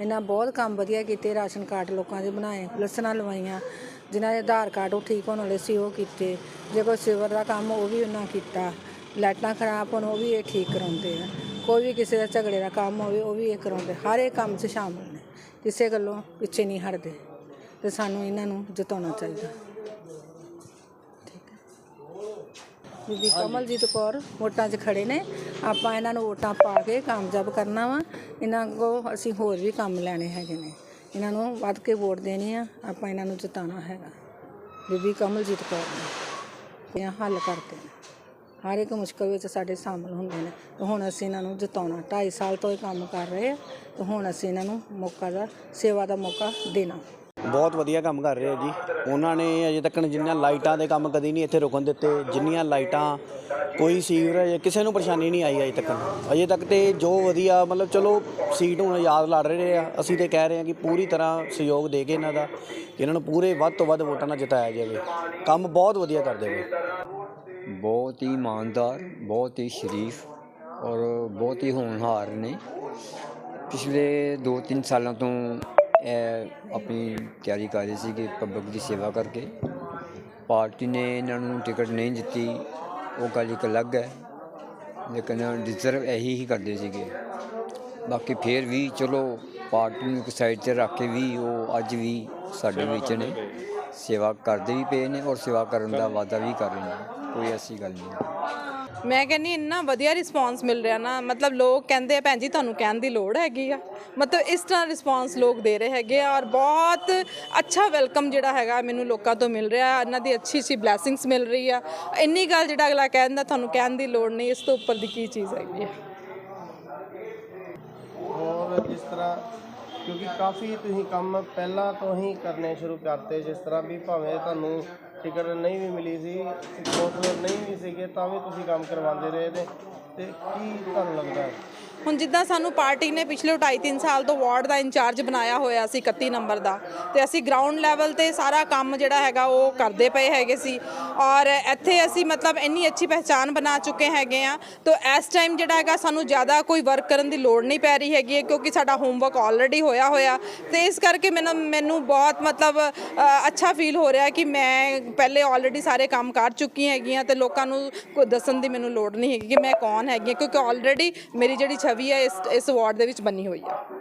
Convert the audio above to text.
ਇਹਨਾਂ ਬਹੁਤ ਕੰਮ ਵਧੀਆ ਕੀਤੇ, ਰਾਸ਼ਨ ਕਾਰਡ ਲੋਕਾਂ ਦੇ ਬਣਾਏ, ਲਸਣਾ ਲਵਾਈਆਂ, ਜਿਨ੍ਹਾਂ ਦੇ ਆਧਾਰ ਕਾਰਡ ਉਹ ਠੀਕ ਹੋਣ ਵਾਲੇ ਸੀ, ਉਹ ਕੀਤੇ। ਜੇ ਕੋਈ ਸਿਵਰ ਦਾ ਕੰਮ ਉਹ ਵੀ ਉਹਨਾਂ ਕੀਤਾ। ਲਾਈਟਾਂ ਖਰਾਬ ਹੋਣ, ਉਹ ਵੀ ਇਹ ਠੀਕ ਕਰਾਉਂਦੇ ਆ। ਕੋਈ ਵੀ ਕਿਸੇ ਦਾ ਝਗੜੇ ਦਾ ਕੰਮ ਹੋਵੇ, ਉਹ ਵੀ ਇਹ ਕਰਾਉਂਦੇ। ਹਰ ਇੱਕ ਕੰਮ 'ਚ ਸ਼ਾਮਲ ਨੇ। ਕਿਸੇ ਗੱਲੋਂ ਪਿੱਛੇ ਨਹੀਂ ਹਟਦੇ। ਤੇ ਸਾਨੂੰ ਇਹਨਾਂ ਨੂੰ ਜਿਤਾਉਣਾ ਚਾਹੀਦਾ। ਬੀਬੀ ਕਮਲਜੀਤ ਕੌਰ ਵੋਟਾਂ 'ਚ ਖੜੇ ਨੇ। ਆਪਾਂ ਇਹਨਾਂ ਨੂੰ ਵੋਟਾਂ ਪਾ ਕੇ ਕਾਮਯਾਬ ਕਰਨਾ ਵਾ। ਇਹਨਾਂ ਕੋ ਅਸੀਂ ਹੋਰ ਵੀ ਕੰਮ ਲੈਣੇ ਹੈਗੇ ਨੇ। ਇਹਨਾਂ ਨੂੰ ਵੱਧ ਕੇ ਵੋਟ ਦੇਣੀ ਆ। ਆਪਾਂ ਇਹਨਾਂ ਨੂੰ ਜਿਤਾਉਣਾ ਹੈਗਾ। ਬੀਬੀ ਕਮਲਜੀਤ ਕੌਰ ਨੇ। ਇਹ ਹੱਲ ਕਰਦੇ ਨੇ। ਹਰ ਇੱਕ ਮੁਸ਼ਕਲ ਵਿੱਚ ਸਾਡੇ ਸ਼ਾਮਲ ਹੁੰਦੇ ਨੇ। ਤੇ ਹੁਣ ਅਸੀਂ ਇਹਨਾਂ ਨੂੰ ਜਿਤਾਉਣਾ। 2.5 ਸਾਲ ਤੋਂ ਇਹ ਕੰਮ ਕਰ ਰਹੇ ਆ। ਤੇ ਹੁਣ ਅਸੀਂ ਇਹਨਾਂ ਨੂੰ ਮੌਕਾ ਦਾ, ਸੇਵਾ ਦਾ ਮੌਕਾ ਦੇਣਾ। ਬਹੁਤ ਵਧੀਆ ਕੰਮ ਕਰ ਰਹੇ ਆ ਜੀ। ਉਹਨਾਂ ਨੇ ਅਜੇ ਤੱਕ ਜਿੰਨੀਆਂ ਲਾਈਟਾਂ ਦੇ ਕੰਮ ਕਦੀ ਨਹੀਂ ਇੱਥੇ ਰੁਕਣ ਦਿੱਤੇ, ਜਿੰਨੀਆਂ ਲਾਈਟਾਂ, ਕੋਈ ਸੀਵਰੇਜ, ਕਿਸੇ ਨੂੰ ਪਰੇਸ਼ਾਨੀ ਨਹੀਂ ਆਈ ਅਜੇ ਤੱਕ। ਅਜੇ ਤੱਕ ਤੇ ਜੋ ਵਧੀਆ, ਮਤਲਬ ਚਲੋ ਸੀਟ ਹੁਣ ਯਾਦ ਲੜ ਰਹੇ ਆ। ਅਸੀਂ ਤੇ ਕਹਿ ਰਹੇ ਆ ਕਿ ਪੂਰੀ ਤਰ੍ਹਾਂ ਸਹਿਯੋਗ ਦੇ ਕੇ ਇਹਨਾਂ ਦਾ ਇਹਨਾਂ ਨੂੰ ਪੂਰੇ ਵੱਧ ਤੋਂ ਵੱਧ ਵੋਟਾਂ ਨਾਲ ਜਿਤਾਇਆ ਜਾਵੇ। ਕੰਮ ਬਹੁਤ ਵਧੀਆ ਕਰਦੇ ਨੇ। ਬਹੁਤ ਹੀ ਇਮਾਨਦਾਰ, ਬਹੁਤ ਹੀ ਸ਼ਰੀਫ ਔਰ ਬਹੁਤ ਹੀ ਹੋਣਹਾਰ ਨੇ। ਪਿਛਲੇ 2-3 ਸਾਲਾਂ ਤੋਂ ਇਹ ਆਪਣੀ ਤਿਆਰੀ ਕਰ ਰਹੇ ਸੀ ਕਿ ਪਬਲਿਕ ਦੀ ਸੇਵਾ ਕਰਕੇ। ਪਾਰਟੀ ਨੇ ਇਹਨਾਂ ਨੂੰ ਟਿਕਟ ਨਹੀਂ ਦਿੱਤੀ, ਉਹ ਗੱਲ ਇੱਕ ਅਲੱਗ ਹੈ, ਲੇਕਿਨ ਡਿਜ਼ਰਵ ਇਹੀ ਹੀ ਕਰਦੇ ਸੀਗੇ। ਬਾਕੀ ਫੇਰ ਵੀ ਚਲੋ ਪਾਰਟੀ ਨੂੰ ਇੱਕ ਸਾਈਡ ਤੇ ਰੱਖ ਕੇ ਵੀ ਉਹ ਅੱਜ ਵੀ ਸਾਡੇ ਵਿੱਚ ਨੇ। ਸੇਵਾ ਕਰਦੇ ਵੀ ਪਏ ਨੇ ਔਰ ਸੇਵਾ ਕਰਨ ਦਾ ਵਾਅਦਾ ਵੀ ਕਰ ਰਹੇ ਨੇ, ਕੋਈ ਐਸੀ ਗੱਲ ਨਹੀਂ। ਮੈਂ ਕਹਿੰਨੀ ਇੰਨਾ ਵਧੀਆ ਰਿਸਪਾਂਸ ਮਿਲ ਰਿਹਾ ਨਾ, ਮਤਲਬ ਲੋਕ ਕਹਿੰਦੇ ਆ, ਭੈਣ ਜੀ, ਤੁਹਾਨੂੰ ਕਹਿਣ ਦੀ ਲੋੜ ਹੈਗੀ ਆ। ਮਤਲਬ ਇਸ ਤਰ੍ਹਾਂ ਰਿਸਪਾਂਸ ਲੋਕ ਦੇ ਰਹੇ ਹੈਗੇ ਆ ਔਰ ਬਹੁਤ ਅੱਛਾ ਵੈਲਕਮ ਜਿਹੜਾ ਹੈਗਾ ਮੈਨੂੰ ਲੋਕਾਂ ਤੋਂ ਮਿਲ ਰਿਹਾ, ਇਹਨਾਂ ਦੀ ਅੱਛੀ ਅੱਛੀ ਬਲੇਸਿੰਗਸ ਮਿਲ ਰਹੀ ਆ। ਇੰਨੀ ਗੱਲ ਜਿਹੜਾ ਅਗਲਾ ਕਹਿੰਦਾ ਤੁਹਾਨੂੰ ਕਹਿਣ ਦੀ ਲੋੜ ਨਹੀਂ, ਇਸ ਤੋਂ ਉੱਪਰ ਦੀ ਕੀ ਚੀਜ਼ ਹੈਗੀ ਆ? ਹੋਰ ਜਿਸ ਤਰ੍ਹਾਂ ਕਿਉਂਕਿ ਕਾਫੀ ਤੁਸੀਂ ਕੰਮ ਪਹਿਲਾਂ ਤੋਂ ਹੀ ਕਰਨੇ ਸ਼ੁਰੂ ਕਰਤੇ, ਜਿਸ ਤਰ੍ਹਾਂ ਵੀ ਭਾਵੇਂ ਤੁਹਾਨੂੰ ਟਿਕਟ ਨਹੀਂ ਵੀ ਮਿਲੀ ਸੀ ਸਪੋਰਟਰ ਨਹੀਂ ਵੀ ਸੀਗੇ, ਤਾਂ ਵੀ ਤੁਸੀਂ ਕੰਮ ਕਰਵਾਉਂਦੇ ਰਹੇ ਨੇ ਤੇ ਕੀ ਤੁਹਾਨੂੰ ਲੱਗਦਾ ਹੈ? ਹੁਣ ਜਿੱਦਾਂ ਸਾਨੂੰ ਪਾਰਟੀ ਨੇ ਪਿਛਲੇ 2.5-3 ਸਾਲ ਤੋਂ ਵਾਰਡ ਦਾ ਇੰਚਾਰਜ ਬਣਾਇਆ ਹੋਇਆ ਸੀ 31 ਨੰਬਰ ਦਾ, ਤੇ ਅਸੀਂ ਗਰਾਊਂਡ ਲੈਵਲ ਤੇ ਸਾਰਾ ਕੰਮ ਜਿਹੜਾ ਹੈਗਾ ਉਹ ਕਰਦੇ ਪਏ ਹੈਗੇ ਸੀ। ਔਰ ਇੱਥੇ ਅਸੀਂ ਮਤਲਬ ਇੰਨੀ ਅੱਛੀ ਪਹਿਚਾਨ ਬਣਾ ਚੁੱਕੇ ਹੈਗੇ ਆ ਤਾਂ ਇਸ ਟਾਈਮ ਜਿਹੜਾ ਹੈਗਾ ਸਾਨੂੰ ਜ਼ਿਆਦਾ ਕੋਈ ਵਰਕ ਕਰਨ ਦੀ ਲੋੜ ਨਹੀਂ ਪੈ ਰਹੀ ਹੈਗੀ ਹੈ, ਕਿਉਂਕਿ ਸਾਡਾ ਹੋਮਵਰਕ ਆਲਰੇਡੀ ਹੋਇਆ ਹੋਇਆ। ਤੇ ਇਸ ਕਰਕੇ ਮੈਨੂੰ ਮੈਨੂੰ ਬਹੁਤ ਮਤਲਬ ਅੱਛਾ ਫੀਲ ਹੋ ਰਿਹਾ ਕਿ ਮੈਂ ਪਹਿਲੇ ਆਲਰੇਡੀ ਸਾਰੇ ਕੰਮ ਕਰ ਚੁੱਕੀ ਹੈਗੀ ਆ ਤੇ ਲੋਕਾਂ ਨੂੰ ਕੋਈ ਦੱਸਣ ਦੀ ਮੈਨੂੰ ਲੋੜ ਨਹੀਂ ਹੈਗੀ ਕਿ ਮੈਂ ਕੌਣ ਹੈਗੀ ਹਾਂ, ਕਿਉਂਕਿ ਆਲਰੇਡੀ ਮੇਰੀ ਜਿਹੜੀ ਛਵੀ ਹੈ ਇਸ ਇਸ ਵਾਰਡ ਦੇ ਵਿੱਚ ਬਣੀ ਹੋਈ ਹੈ।